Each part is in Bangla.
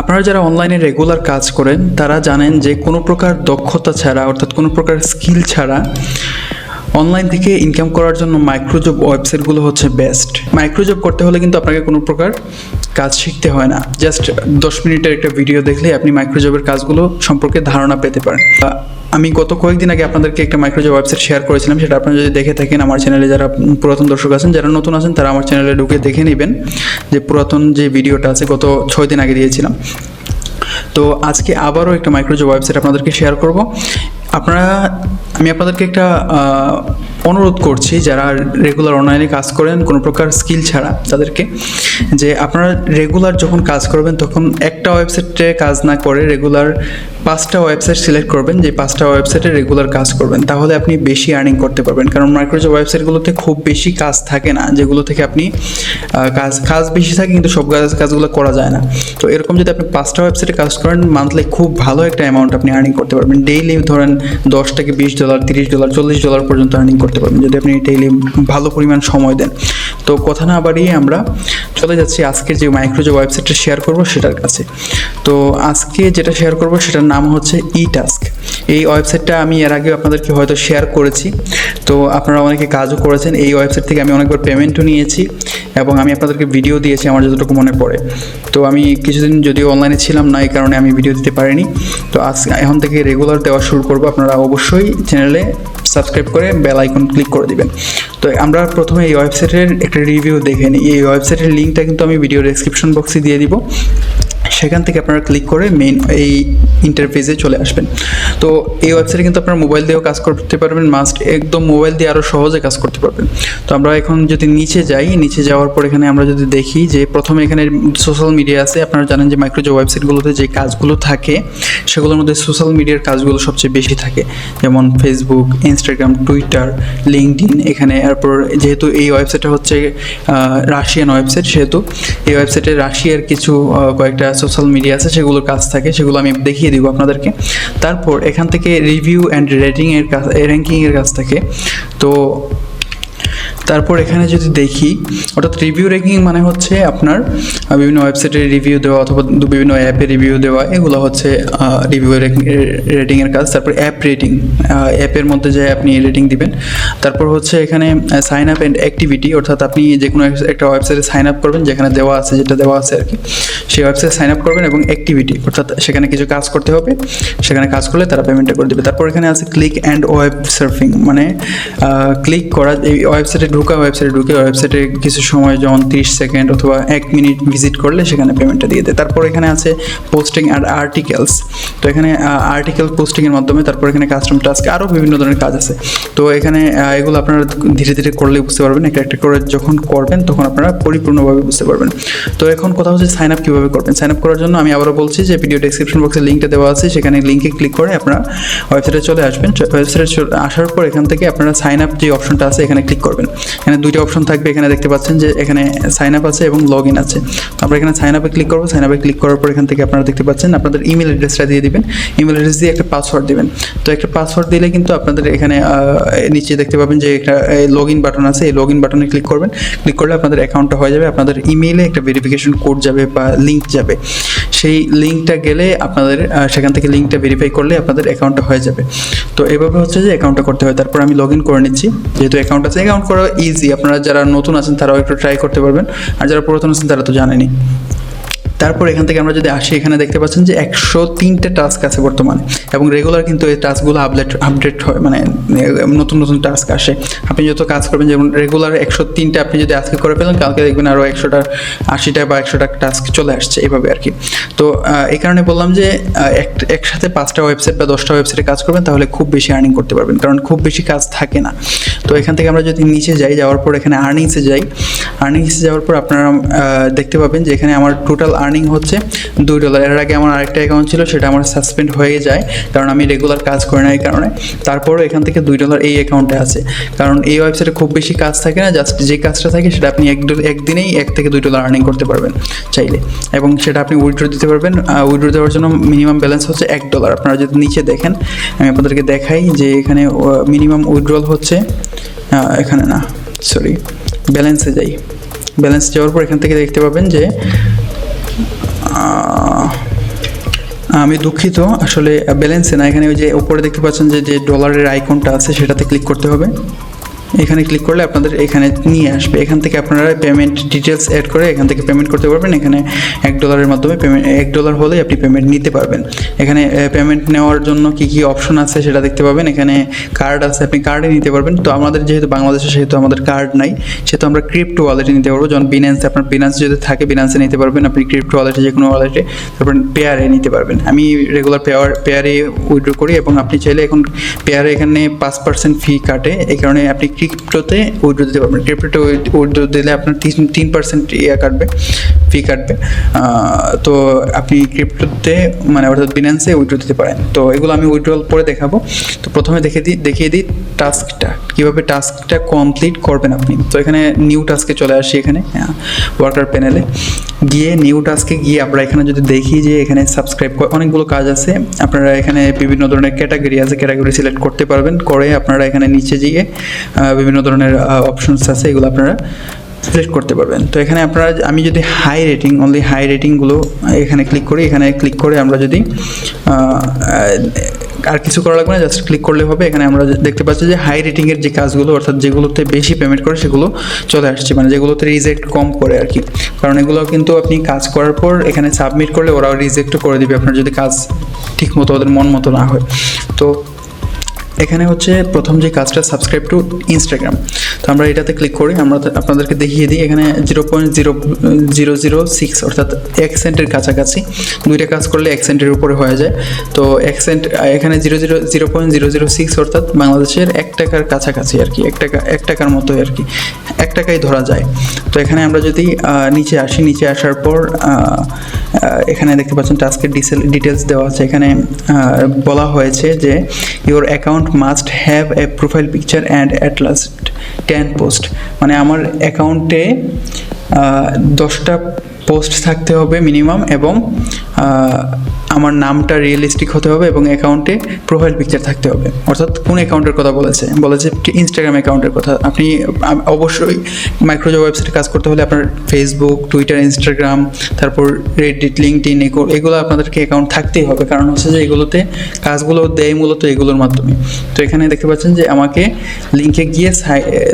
আপনারা যারা অনলাইনে রেগুলার কাজ করেন, তারা জানেন যে কোনো প্রকার দক্ষতা ছাড়া, অর্থাৎ কোনো প্রকার স্কিল ছাড়া অনলাইন থেকে ইনকাম করার জন্য মাইক্রোজব ওয়েবসাইটগুলো হচ্ছে বেস্ট মাইক্রোজব করতে হলে কিন্তু আপনাকে কোনো প্রকার কাজ শিখতে হয় না। জাস্ট দশ মিনিটের একটা ভিডিও দেখলে আপনি মাইক্রোজবের কাজগুলো সম্পর্কে ধারণা পেতে পারেন। আমি গত কয়েকদিন আগে আপনাদেরকে একটা মাইক্রোজব ওয়েবসাইট শেয়ার করেছিলাম। সেটা আপনারা যদি দেখে থাকেন, আমার চ্যানেলে যারা পুরাতন দর্শক আছেন, যারা নতুন আছেন, তারা আমার চ্যানেলে ঢুকে দেখে নেবেন যে পুরাতন যে ভিডিওটা আছে, গত ছয় দিন আগে দিয়েছিলাম। তো আজকে আবারও একটা মাইক্রোজব ওয়েবসাইট আপনাদেরকে শেয়ার করব। আপনারা, আমি আপনাদেরকে একটা অনুরোধ করছি, যারা রেগুলার অনলাইনে কাজ করেন, কোনো প্রকার স্কিল ছাড়া তাদেরকে, যে আপনারা রেগুলার যখন কাজ করবেন, তখন একটা ওয়েবসাইটে কাজ না করে রেগুলার পাঁচটা ওয়েবসাইট সিলেক্ট করবেন, যে পাঁচটা ওয়েবসাইটে রেগুলার কাজ করবেন, তাহলে আপনি বেশি আর্নিং করতে পারবেন। কারণ মাইক্রোজব ওয়েবসাইটগুলোতে খুব বেশি কাজ থাকে না, যেগুলো থেকে আপনি কাজ কাজ বেশি থাকে, কিন্তু সব কাজ, কাজগুলো করা যায় না। তো এরকম যদি আপনি পাঁচটা ওয়েবসাইটে কাজ করেন মান্থলি খুব ভালো একটা অ্যামাউন্ট আপনি আর্নিং করতে পারবেন। ডেইলি ধরেন দশ থেকে বিশ ডলার, তিরিশ ডলার, চল্লিশ ডলার পর্যন্ত আর্নিং করতে পারবেন। যদি আপনি ডেইলি ভালো পরিমাণ সময় দেন। তো কথা না বাড়িয়ে আমরা চলে যাচ্ছি আজকের যে মাইক্রোজব ওয়েবসাইটটা শেয়ার করব সেটার কাছে। তো আজকে যেটা শেয়ার করব সেটার নাম হচ্ছে ই টাস্ক এই ওয়েবসাইটটা আমি এর আগে আপনাদেরকে হয়তো শেয়ার করেছি। তো আপনারা অনেকে কাজও করেছেন, এই ওয়েবসাইট থেকে আমি অনেকবার পেমেন্টও নিয়েছি এবং আমি আপনাদেরকে ভিডিও দিয়েছি আমার যতটুকু মনে পড়ে। তো আমি কিছুদিন যদিও অনলাইনে ছিলাম না, এই কারণে আমি ভিডিও দিতে পারিনি। তো আজ এখন থেকে রেগুলার দেওয়া শুরু করব। আপনারা অবশ্যই চ্যানেলে সাবস্ক্রাইব করে বেল আইকন ক্লিক করে দিবেন। তো আমরা প্রথমে এই ওয়েবসাইটের একটা রিভিউ দেখে নিই। এই ওয়েবসাইটের লিঙ্কটা কিন্তু আমি ভিডিও ডেসক্রিপশন বক্সে দিয়ে দিব। সেখান থেকে আপনারা ক্লিক করে মেইন এই ইন্টারফেসে চলে আসবেন। তো এই ওয়েবসাইটে কিন্তু আপনারা মোবাইল দিয়েও কাজ করতে পারবেন মাস্ট একদম মোবাইল দিয়ে আরও সহজে কাজ করতে পারবেন। তো আমরা এখন যদি নিচে যাই, নিচে যাওয়ার পর এখানে আমরা যদি দেখি যে প্রথমে এখানে সোশ্যাল মিডিয়া আছে, আপনারা জানেন যে মাইক্রোজব ওয়েবসাইটগুলোতে যে কাজগুলো থাকে, সেগুলোর মধ্যে সোশ্যাল মিডিয়ার কাজগুলো সবচেয়ে বেশি থাকে। যেমন ফেসবুক ইনস্টাগ্রাম টুইটার লিঙ্কডিন এখানে, এরপর যেহেতু এই ওয়েবসাইটটা হচ্ছে রাশিয়ান ওয়েবসাইট সেহেতু, এই ওয়েবসাইটে রাশিয়ার কিছু কয়েকটা সোশ্যাল মিডিয়া আছে, সেগুলোর কাজ থাকে, সেগুলো আমি দেখিয়ে দিব আপনাদেরকে। তারপর এখান থেকে রিভিউ অ্যান্ড রেটিংয়ের কাজ র্যাঙ্কিংয়ের কাজ থাকে। তো তারপর এখানে যদি দেখি, অর্থাৎ রিভিউ র্যাঙ্কিং মানে হচ্ছে আপনার বিভিন্ন ওয়েবসাইটে রিভিউ দেওয়া অথবা বিভিন্ন অ্যাপে রিভিউ দেওয়া, এগুলো হচ্ছে রিভিউ রেটিংয়ের কাজ। তারপর অ্যাপ রেটিং অ্যাপের মধ্যে যে আপনি রেটিং দিবেন। তারপর হচ্ছে এখানে সাইন আপ অ্যান্ড অ্যাক্টিভিটি অর্থাৎ আপনি যে কোনো একটা ওয়েবসাইটে সাইন আপ করবেন, যেখানে দেওয়া আছে, যেটা দেওয়া আছে আর কি। সেই ওয়েবসাইটে সাইন আপ করবেন এবং অ্যাক্টিভিটি অর্থাৎ সেখানে কিছু কাজ করতে হবে। সেখানে কাজ করলে তারা পেমেন্টটা করে দেবে। তারপর এখানে আছে ক্লিক অ্যান্ড ওয়েব সার্ফিং মানে ক্লিক করা, এই ওয়েবসাইটে ঢুকা ওয়েবসাইটে ঢুকে ওয়েবসাইটে কিছু সময় যেমন তিরিশ সেকেন্ড অথবা এক মিনিট ভিজিট করলে সেখানে পেমেন্টটা দিয়ে দেয়। তারপর এখানে আছে পোস্টিং অ্যান্ড আর্টিকেলস তো এখানে আর্টিকেল পোস্টিংয়ের মাধ্যমে তারপর এখানে কাস্টম টাস্ক আরও বিভিন্ন ধরনের কাজ আছে। তো এখানে এগুলো আপনারা ধীরে ধীরে করলে বুঝতে পারবেন। একটা একটা করে যখন করবেন, তখন আপনারা পরিপূর্ণভাবে বুঝতে পারবেন। তো এখন কথা হচ্ছে সাইন আপ কীভাবে করবেন? সাইন আপ করার জন্য আমি আবারও বলছি যে ভিডিও ডেসক্রিপশন বক্সে লিঙ্কটা দেওয়া আছে। সেখানে লিঙ্কে ক্লিক করে আপনারা ওয়েবসাইটে চলে আসবেন। ওয়েবসাইটে আসার পর এখান থেকে আপনারা সাইন আপ যে অপশনটা আছে, এখানে ক্লিক করবেন। এখানে দুইটা অপশন থাকবে। এখানে দেখতে পাচ্ছেন যে এখানে সাইন আপ আছে এবং লগ ইন আছে। তো আমরা এখানে সাইন আপে ক্লিক করব। সাইন আপে ক্লিক করার পর এখান থেকে আপনারা দেখতে পাচ্ছেন আপনাদের ইমেল অ্যাড্রেসটা দিয়ে দিবেন। ইমেল অ্যাড্রেস দিয়ে একটা পাসওয়ার্ড দিবেন। তো একটা পাসওয়ার্ড দিলে কিন্তু আপনাদের এখানে নিচে দেখতে পাবেন যে একটা লগ ইন বাটন আছে। এই লগ ইন বাটনে ক্লিক করবেন। ক্লিক করলে আপনাদের অ্যাকাউন্টটা হয়ে যাবে। আপনাদের ইমেইলে একটা ভেরিফিকেশন কোড যাবে বা লিঙ্ক যাবে। সেই লিঙ্কটা গেলে আপনাদের সেখান থেকে লিঙ্কটা ভেরিফাই করলে আপনাদের অ্যাকাউন্টটা হয়ে যাবে। তো এভাবে হচ্ছে যে অ্যাকাউন্টটা করতে হয়। তারপর আমি লগ ইন করে নিচ্ছি। যেহেতু অ্যাকাউন্ট আছে অ্যাকাউন্ট করা ইজি আপনারা যারা নতুন আছেন, তারাও একটু ট্রাই করতে পারবেন। আর যারা পুরাতন আছেন, তারা তো জানেনই। তারপর এখান থেকে আমরা যদি আসি, এখানে দেখতে পাচ্ছেন যে একশো তিনটে টাস্ক আছে বর্তমানে এবং রেগুলার কিন্তু এই টাস্কগুলো আপডেট আপডেট হয় মানে নতুন নতুন টাস্ক আসে। আপনি যত কাজ করবেন, যেমন রেগুলার একশো তিনটে আপনি যদি আজকে করে ফেলেন, কালকে দেখবেন আরও একশোটা, আশিটা বা একশোটা টাস্ক চলে আসছে এভাবে আর কি। তো এই কারণে বললাম যে এক, একসাথে পাঁচটা ওয়েবসাইট বা দশটা ওয়েবসাইটে কাজ করবেন, তাহলে খুব বেশি আর্নিং করতে পারবেন, কারণ খুব বেশি কাজ থাকে না। তো এখান থেকে আমরা যদি নিচে যাই, যাওয়ার পর এখানে আর্নিংসে যাই আর্নিংসে যাওয়ার পর আপনারা দেখতে পাবেন যে এখানে আমার টোটাল আর্নিং হচ্ছে দুই ডলার এর আগে আমার আরেকটা অ্যাকাউন্ট ছিল, সেটা আমার সাসপেন্ড হয়ে যায়, কারণ আমি রেগুলার কাজ করি না এই কারণে। তারপরও এখান থেকে দুই ডলার এই অ্যাকাউন্টে আছে। কারণ এই ওয়েবসাইটে খুব বেশি কাজ থাকে না জাস্ট যে কাজটা থাকে, সেটা আপনি এক একদিনেই এক থেকে দুই ডলার আর্নিং করতে পারবেন চাইলে। এবং সেটা আপনি উইথড্র দিতে পারবেন। উইথড্র দেওয়ার জন্য মিনিমাম ব্যালেন্স হচ্ছে এক ডলার আপনারা যদি নিচে দেখেন, আমি আপনাদেরকে দেখাই যে এখানে মিনিমাম উইথড্রল হচ্ছে এখানে না সরি ব্যালেন্সে যাই। ব্যালেন্স যাওয়ার পর এখান থেকে দেখতে পাবেন যে আমি দুঃখিত। আসলে ব্যালেন্সে না, এখানে ওই যে উপরে দেখতে পাচ্ছেন যে যে ডলারের আইকনটা আছে, সেটাতে ক্লিক করতে হবে। এখানে ক্লিক করলে আপনাদের এখানে নিয়ে আসবে। এখান থেকে আপনারা পেমেন্ট ডিটেলস অ্যাড করে এখান থেকে পেমেন্ট করতে পারবেন। এখানে এক ডলারের মাধ্যমে পেমেন্ট এক ডলার হলেই আপনি পেমেন্ট নিতে পারবেন। এখানে পেমেন্ট নেওয়ার জন্য কি কি অপশন আছে সেটা দেখতে পাবেন। এখানে কার্ড আছে, আপনি কার্ডে নিতে পারবেন। তো আমাদের যেহেতু বাংলাদেশে সেহেতু আমাদের কার্ড নাই, সেহেতু আমরা ক্রিপ্টো ওয়ালেটে নিতে পারব। যেমন বিনান্সে আপনার বিনান্স যদি থাকে বিনান্সে নিতে পারবেন। আপনি ক্রিপ্টো ওয়ালেটে যে কোনো ওয়ালেটে তারপর পেয়ারে নিতে পারবেন। আমি রেগুলার পেয়ার পেয়ারে উইড্রো করি এবং আপনি চাইলে এখন পেয়ারে এখানে পাঁচ পার্সেন্ট ফি কাটে। এই কারণে আপনি ক্রিপ্টোতে উইড্রো দিতে পারবেন। ক্রিপ্টোতে উইড্রো দিলে আপনার তিন তিন পার্সেন্ট ইয়ে কাটবে ফি কাটবে। তো আপনি ক্রিপ্টোতে মানে অর্থাৎ বিনান্সে উইড্রো দিতে পারেন। তো এগুলো আমি উইড্রোল পরে দেখাবো। তো প্রথমে দেখে দিই দেখিয়ে দিই টাস্কটা কীভাবে টাস্কটা কমপ্লিট করবেন আপনি? তো এখানে নিউ টাস্কে চলে আসি এখানে ওয়ার্কার প্যানেলে। গিয়ে নিউ টাস্কে গিয়ে আমরা এখানে যদি দেখি যে এখানে সাবস্ক্রাইব অনেকগুলো কাজ আছে। আপনারা এখানে বিভিন্ন ধরনের ক্যাটাগরি আছে, ক্যাটাগরি সিলেক্ট করতে পারবেন। করে আপনারা এখানে নিচে গিয়ে বিভিন্ন ধরনের অপশনস আছে, এগুলো আপনারা সিলেক্ট করতে পারবেন। তো এখানে আপনারা আমি যদি হাই রেটিং অনলি হাই রেটিংগুলো এখানে ক্লিক করি, এখানে ক্লিক করে আমরা যদি আর কিছু করা লাগবে না জাস্ট ক্লিক করলে হবে। এখানে আমরা দেখতে পাচ্ছি যে হাই রেটিংয়ের যে কাজগুলো, অর্থাৎ যেগুলোতে বেশি পেমেন্ট করে, সেগুলো চলে আসছে। মানে যেগুলোতে রিজেক্ট কম করে আর কি। কারণ এগুলো কিন্তু আপনি কাজ করার পর এখানে সাবমিট করলে ওরাও রিজেক্ট করে দিবে। আপনার যদি কাজ ঠিক মতো ওদের মন মতো না হয়। তো এখানে হচ্ছে প্রথম যে কাজটা সাবস্ক্রাইব টু ইনস্টাগ্রাম তো আমরা এটাতে ক্লিক করি, আমরা আপনাদেরকে দেখিয়ে দিই। এখানে zero point zero zero zero six অর্থাৎ এক সেন্টের কাছাকাছি। দুইটা কাজ করলে এক সেন্টের উপরে হয়ে যায়। তো এক সেন্ট এখানে zero zero zero point zero zero six অর্থাৎ বাংলাদেশের এক টাকার কাছাকাছি আর কি, এক টাকা, এক টাকার মতোই আর কি। এক টাকাই ধরা যায়। তো এখানে আমরা যদি নিচে আসি, নিচে আসার পর এখানে দেখতে পাচ্ছেন টাস্কের ডিসেল ডিটেলস দেওয়া আছে। এখানে বলা হয়েছে যে your account must have a profile picture and at least ten post মানে আমার অ্যাকাউন্টে দশটা পোস্ট থাকতে হবে মিনিমাম এবং আমার নামটা রিয়েলিস্টিক হতে হবে এবং অ্যাকাউন্টে প্রোফাইল পিকচার থাকতে হবে। অর্থাৎ কোন অ্যাকাউন্টের কথা বলেছে? বলেছে ইনস্টাগ্রাম অ্যাকাউন্টের কথা। আপনি অবশ্যই মাইক্রোজব ওয়েবসাইটে কাজ করতে হলে আপনার ফেসবুক টুইটার ইনস্টাগ্রাম তারপর রেডিট লিঙ্কডিন এগুলো আপনাদেরকে অ্যাকাউন্ট থাকতেই হবে। কারণ হচ্ছে যে এগুলোতে কাজগুলো দেয় মূলত এগুলোর মাধ্যমে। তো এখানে দেখতে পাচ্ছেন যে আমাকে লিঙ্কে গিয়ে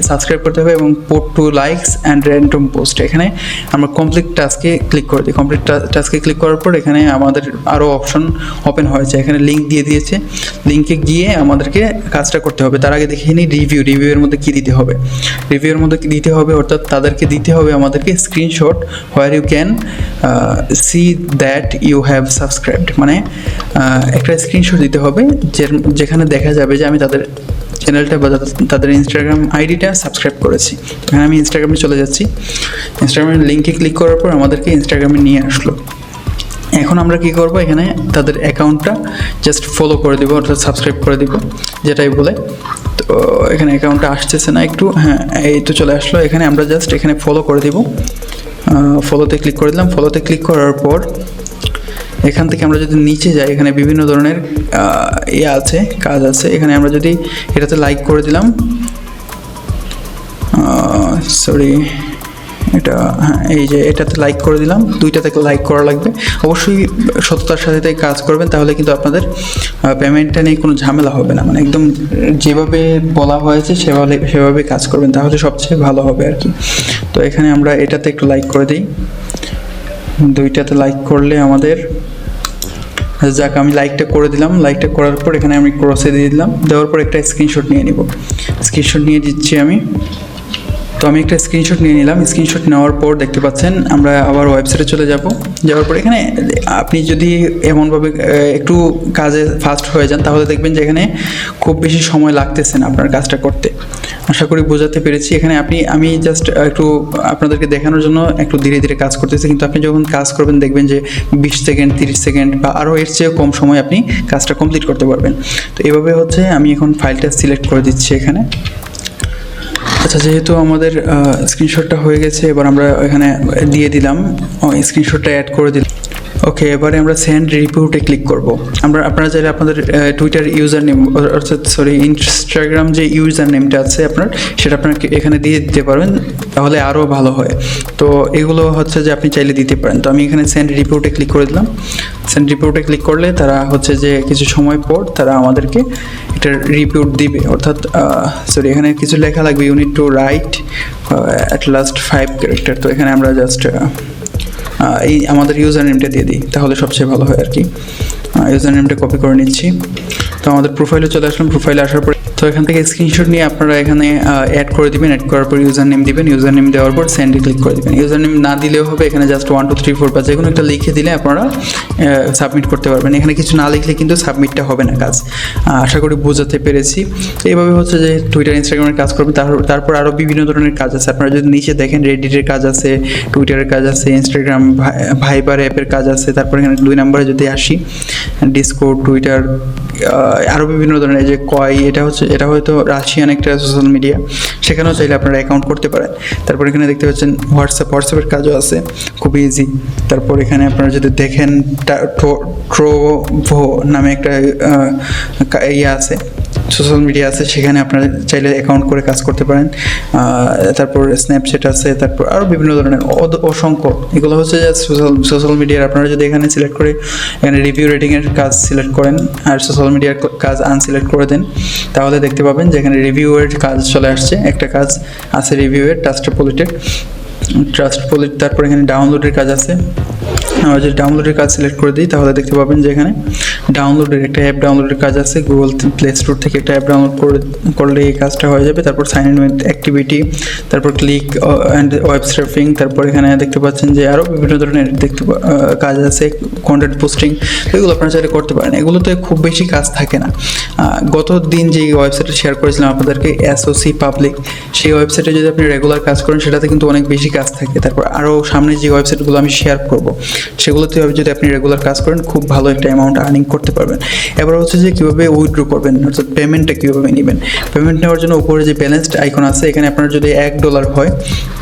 সাবস্ক্রাইব করতে হবে এবং port two likes and random post এখানে আমরা কমপ্লিট টাস্কে ক্লিক করে দিই। কমপ্লিট টাস্কে ক্লিক করার পর এখানে আমাদের আরও অপশন ওপেন হয়েছে। এখানে লিঙ্ক দিয়ে দিয়েছে। লিঙ্কে গিয়ে আমাদেরকে কাজটা করতে হবে। তার আগে দেখিয়ে নিই রিভিউ রিভিউয়ের মধ্যে কী দিতে হবে। রিভিউয়ের মধ্যে কী দিতে হবে? অর্থাৎ তাদেরকে দিতে হবে আমাদেরকে screenshot where you can see that you have subscribed মানে একটা স্ক্রিনশট দিতে হবে যেখানে দেখা যাবে যে আমি তাদের চ্যানেলটা বা তাদের- তাদের ইনস্টাগ্রাম আইডিটা সাবস্ক্রাইব করেছি। এখানে আমি ইনস্টাগ্রামে চলে যাচ্ছি। ইনস্টাগ্রামের লিঙ্কে ক্লিক করার পর আমাদেরকে ইনস্টাগ্রামে নিয়ে আসলো। এখন আমরা কি করব? এখানে তাদের অ্যাকাউন্টটা জাস্ট ফলো করে দিব, অর্থাৎ সাবস্ক্রাইব করে দিব, যেটাই বলে। তো এখানে অ্যাকাউন্টটা আসতেছে না একটু হ্যাঁ এই তো চলে আসলো। এখানে আমরা জাস্ট এখানে ফলো করে দিব। ফলোতে ক্লিক করে দিলাম। ফলোতে ক্লিক করার পর এখান থেকে আমরা যদি নিচে যাই, এখানে বিভিন্ন ধরনের ইয়ে আছে, কাজ আছে। এখানে আমরা যদি এটাতে লাইক করে দিলাম সরি এটা হ্যাঁ এই যে এটাতে লাইক করে দিলাম। দুইটাতে লাইক করা লাগবে। অবশ্যই সততার সাথে কাজ করবেন, তাহলে কিন্তু আপনাদের পেমেন্টটা নিয়ে কোনো ঝামেলা হবে না। মানে একদম যেভাবে বলা হয়েছে, সেভাবে সেভাবে কাজ করবেন, তাহলে সবচেয়ে ভালো হবে আর কি। তো এখানে আমরা এটাতে একটু লাইক করে দিই। দুইটাতে লাইক করলে আমাদের, যাক, আমি লাইকটা করে দিলাম। লাইকটা করার পর এখানে আমি ক্রসে দিয়ে দিলাম। দেওয়ার পর একটা স্ক্রিনশট নিয়ে নিব। স্ক্রিনশট নিয়ে দিচ্ছি আমি। তো আমি একটা স্ক্রিনশট নিয়ে নিলাম। স্ক্রিনশট নেওয়ার পর দেখতে পাচ্ছেন, আমরা আবার ওয়েবসাইটে চলে যাব। যাওয়ার পর এখানে, আপনি যদি এমনভাবে একটু কাজে ফাস্ট হয়ে যান, তাহলে দেখবেন যে এখানে খুব বেশি সময় লাগতেছে না আপনার কাজটা করতে। আশা করি বোঝাতে পেরেছি। এখানে আপনি, আমি জাস্ট একটু আপনাদেরকে দেখানোর জন্য একটু ধীরে ধীরে কাজ করতেছি। কিন্তু আপনি যখন কাজ করবেন, দেখবেন যে বিশ সেকেন্ড, তিরিশ সেকেন্ড বা আরও এর চেয়েও কম সময় আপনি কাজটা কমপ্লিট করতে পারবেন। তো এভাবে হচ্ছে আমি এখন ফাইলটা সিলেক্ট করে দিচ্ছি এখানে। আচ্ছা যেহেতু আমাদের স্ক্রিনশটটা হয়ে গেছে, এবার আমরা এখানে দিয়ে দিলাম স্ক্রিনশটটা অ্যাড করে দিলাম। ওকে এবারে আমরা সেন্ড রিপোর্টে ক্লিক করব। আমরা, আপনারা চাইলে আপনাদের টুইটার ইউজার নেম অর্থাৎ সরি ইনস্টাগ্রাম যে ইউজার নেমটা আছে আপনার, সেটা আপনাকে এখানে দিয়ে দিতে পারবেন, তাহলে আরও ভালো হয়। তো এগুলো হচ্ছে যে আপনি চাইলে দিতে পারেন। তো আমি এখানে সেন্ড রিপোর্টে ক্লিক করে দিলাম। সেন্ড রিপোর্টে ক্লিক করলে তারা হচ্ছে যে কিছু সময় পর তারা আমাদেরকে একটা রিপোর্ট দিবে। অর্থাৎ সরি এখানে কিছু লেখা লাগবে you need to write at least five character তো এখানে আমরা জাস্ট এই আমাদের ইউজার নেমটা দিয়ে দিই, তাহলে সবচেয়ে ভালো হয় আর কি। ইউজার নেমটা কপি করে নিচ্ছি। তো আমাদের প্রোফাইলে চলে আসলাম। প্রোফাইলে আসার পরে এখান থেকে স্ক্রিনশট নিয়ে আপনারা এখানে অ্যাড করে দিবেন অ্যাড করার পর ইউজার নেম দিবেন ইউজার নেম দেওয়ার পর সেন্ডে ক্লিক করে দিবেন। ইউজার নেম না দিলেও হবে, এখানে just one two three four বা যে কোনো একটা লিখে দিলে আপনারা সাবমিট করতে পারবেন। এখানে কিছু না লিখলে কিন্তু সাবমিটটা হবে না কাজ। আশা করি বোঝাতে পেরেছি। তো এইভাবে হচ্ছে যে টুইটার ইনস্টাগ্রামের কাজ করবেন তারপর আরও বিভিন্ন ধরনের কাজ আছে। আপনারা যদি নিচে দেখেন রেডিটের কাজ আছে টুইটারের কাজ আছে ইনস্টাগ্রাম ভাইবার অ্যাপের কাজ আছে, তারপর এখানে দুই নম্বরে যদি আসি ডিসকোড টুইটার আরও বিভিন্ন ধরনের যে কয় এটা হচ্ছে এটা হয়তো রাশিয়ান একটা সোশ্যাল মিডিয়া সেখানেও চাইলে আপনারা অ্যাকাউন্ট করতে পারেন। তারপর এখানে দেখতে পাচ্ছেন হোয়াটসঅ্যাপ হোয়াটসঅ্যাপের কাজও আছে, খুব ইজি তারপর এখানে আপনারা যদি দেখেন ট্রোভো নামে একটা ইয়ে আছে। সোশ্যাল মিডিয়া আছে, সেখানে আপনারা চাইলে অ্যাকাউন্ট করে কাজ করতে পারেন। তারপর স্ন্যাপচ্যাট আছে, তারপর আরও বিভিন্ন ধরনের অসংখ্য। এগুলো হচ্ছে যে সোশ্যাল সোশ্যাল মিডিয়ার আপনারা যদি এখানে সিলেক্ট করে, এখানে রিভিউ রেটিংয়ের কাজ সিলেক্ট করেন আর সোশ্যাল মিডিয়ার কাজ আনসিলেক্ট করে দেন, তাহলে দেখতে পাবেন যে এখানে রিভিউয়ের কাজ চলে আসছে। একটা কাজ আছে রিভিউয়ের ট্রাস্টপলিটের ট্রাস্টপলিট তারপর এখানে ডাউনলোডের কাজ আছে। আমরা যদি ডাউনলোডের কাজ সিলেক্ট করে দিই, তাহলে দেখতে পাবেন যে এখানে ডাউনলোডের একটা অ্যাপ ডাউনলোডের কাজ আছে গুগল প্লে স্টোর থেকে একটা অ্যাপ ডাউনলোড করে, করলে এই কাজটা হয়ে যাবে। তারপর সাইন ইন অ্যাক্টিভিটি তারপর ক্লিক অ্যান্ড ওয়েব সার্ফিং তারপর এখানে দেখতে পাচ্ছেন যে আরও বিভিন্ন ধরনের দেখতে কাজ আছে কন্টেন্ট পোস্টিং এগুলো আপনারা চাইলে করতে পারেন। এগুলোতে খুব বেশি কাজ থাকে না। গত দিন যে ওয়েবসাইটে শেয়ার করেছিলাম আপনাদেরকে এসওসি পাবলিক সেই ওয়েবসাইটে যদি আপনি রেগুলার কাজ করেন, সেটাতে কিন্তু অনেক বেশি কাজ থাকে। তারপর আরও সামনে যে ওয়েবসাইটগুলো আমি শেয়ার করব, সেগুলোতে যদি আপনি রেগুলার কাজ করেন, খুব ভালো একটা অ্যামাউন্ট আর্নিং করতে পারবেন। এবার হচ্ছে যে কীভাবে উইথড্র করবেন, অর্থাৎ পেমেন্টটা কীভাবে নেবেন। পেমেন্ট নেওয়ার জন্য উপরে যে ব্যালেন্সড আইকন আছে, এখানে আপনার যদি এক ডলার হয়,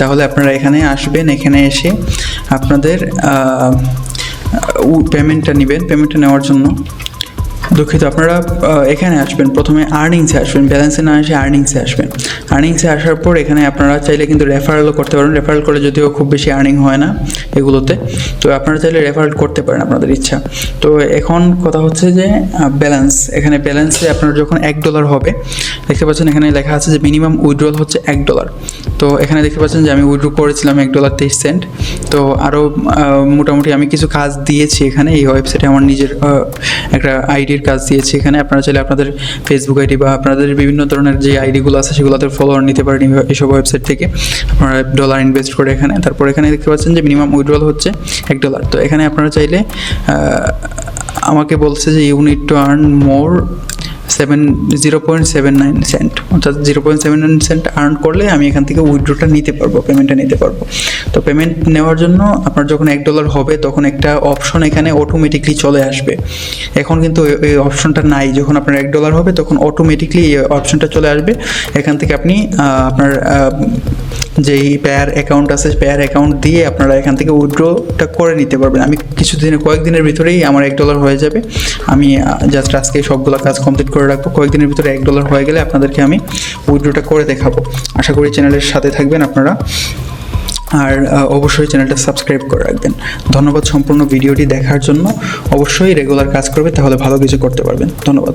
তাহলে আপনারা এখানে আসবেন, এখানে এসে আপনাদের পেমেন্টটা নেবেন। পেমেন্টটা নেওয়ার জন্য দুঃখিত, আপনারা এখানে আসবেন। প্রথমে আর্নিংসে আসবেন ব্যালেন্সে না এসে আর্নিংসে আসবেন। আর্নিংসে আসার পর এখানে আপনারা চাইলে কিন্তু রেফারেলও করতে পারেন। রেফারেল করে যদিও খুব বেশি আর্নিং হয় না এগুলোতে। তো আপনারা চাইলে রেফারেল করতে পারেন আপনাদের ইচ্ছা। তো এখন কথা হচ্ছে যে ব্যালেন্স এখানে ব্যালেন্সে আপনার যখন এক ডলার হবে, দেখতে পাচ্ছেন এখানে লেখা আছে যে মিনিমাম উইড্রল হচ্ছে এক ডলার তো এখানে দেখতে পাচ্ছেন যে আমি উইড্রো করেছিলাম এক ডলার তেইশ সেন্ট তো আরও মোটামুটি আমি কিছু কাজ দিয়েছি এখানে। এই ওয়েবসাইটে আমার নিজের একটা আইডির কাজ দিয়েছি এখানে। আপনারা চাইলে আপনাদের ফেসবুক আইডি বা আপনাদের বিভিন্ন ধরনের যে আইডিগুলো আছে, সেগুলোতে ফলোয়ার নিতে পারেন এইসব ওয়েবসাইট থেকে। আপনারা ডলার ইনভেস্ট করে এখানে। তারপর এখানে দেখতে পাচ্ছেন যে মিনিমাম উইড্রল হচ্ছে এক ডলার তো এখানে আপনারা চাইলে আমাকে বলছে যে you need to earn more seven zero point seven nine cent অর্থাৎ zero point seven nine cent earn করলে আমি এখান থেকে উইথড্রোটা নিতে পারব পেমেন্টটা নিতে পারব। তো পেমেন্ট নেওয়ার জন্য আপনার যখন এক ডলার হবে, তখন একটা অপশন এখানে অটোমেটিকলি চলে আসবে। এখন কিন্তু এই- অপশনটা নাই, যখন আপনার এক ডলার হবে, তখন অটোমেটিকলি এই অপশনটা চলে আসবে। এখান থেকে আপনি আপনার যেই পেয়ার অ্যাকাউন্ট আছে পেয়ার অ্যাকাউন্ট দিয়ে আপনারা এখান থেকে উইথড্রোটা করে নিতে পারবেন। আমি কিছুদিনের কয়েকদিনের ভিতরেই আমার এক ডলার হয়ে যাবে। আমি জাস্ট আজকে সবগুলো কাজ কমপ্লিট করে রাখব। কয়েকদিনের ভিতরে এক ডলার হয়ে গেলে আপনাদেরকে আমি উইড্রোটা করে দেখাবো। আশা করি চ্যানেলের সাথে থাকবেন আপনারা। আর অবশ্যই চ্যানেলটা সাবস্ক্রাইব করে রাখবেন। ধন্যবাদ সম্পূর্ণ ভিডিওটি দেখার জন্য। অবশ্যই রেগুলার কাজ করবে, তাহলে ভালো কিছু করতে পারবেন। ধন্যবাদ।